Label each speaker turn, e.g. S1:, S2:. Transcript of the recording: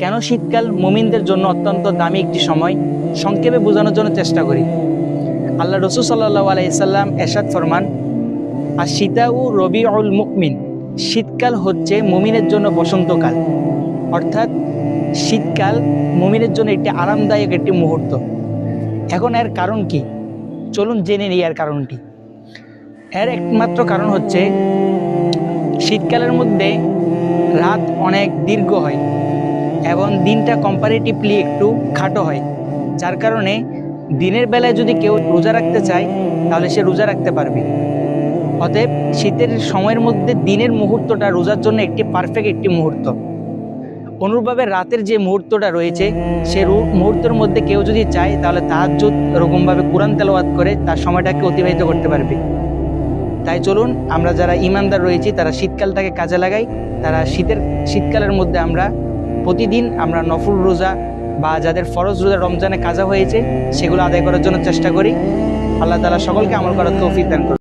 S1: কেন শীতকাল মুমিনদের জন্য অত্যন্ত দামি একটি সময়? সংক্ষেপে বোঝানোর জন্য চেষ্টা করি। আল্লাহ রসুল সাল্লাহ আলাইসাল্লাম এরশাদ ফরমান আর শীতাউ রবি উল মুকমিন শীতকাল হচ্ছে মুমিনের জন্য বসন্তকাল অর্থাৎ শীতকাল মুমিনের জন্য একটি আরামদায়ক একটি মুহূর্ত। এখন এর কারণ কি? চলুন জেনে নিই এর কারণটি। এর একমাত্র কারণ হচ্ছে, শীতকালের মধ্যে রাত অনেক দীর্ঘ হয়। এবং দিনটা কম্পারেটিভলি একটু খাটো হয়। যার কারণে দিনের বেলায় যদি কেউ রোজা রাখতে চায়, তাহলে সে রোজা রাখতে পারবে। অতএব শীতের সময়ের মধ্যে দিনের মুহূর্তটা রোজার জন্য একটি পারফেক্ট একটি মুহূর্ত। অনুরূপভাবে রাতের যে মুহূর্তটা রয়েছে, সে মুহূর্তের মধ্যে কেউ যদি চায়, তাহলে তাহাজ্জুদ এরকমভাবে কোরআন তেলাওয়াত করে তার সময়টাকে অতিবাহিত করতে পারবে। তাই চলুন, আমরা যারা ইমানদার রয়েছি, তারা শীতকালটাকে কাজে লাগাই। তারা শীতের শীতকালের মধ্যে আমরা প্রতিদিন আমরা নফল রোজা বা যাদের ফরজ রোজা রমজানে কাজা হয়েছে, সেগুলো আদায় করার জন্য চেষ্টা করি। আল্লাহ তালা সকলকে আমল করার তৌফিক দান করুন।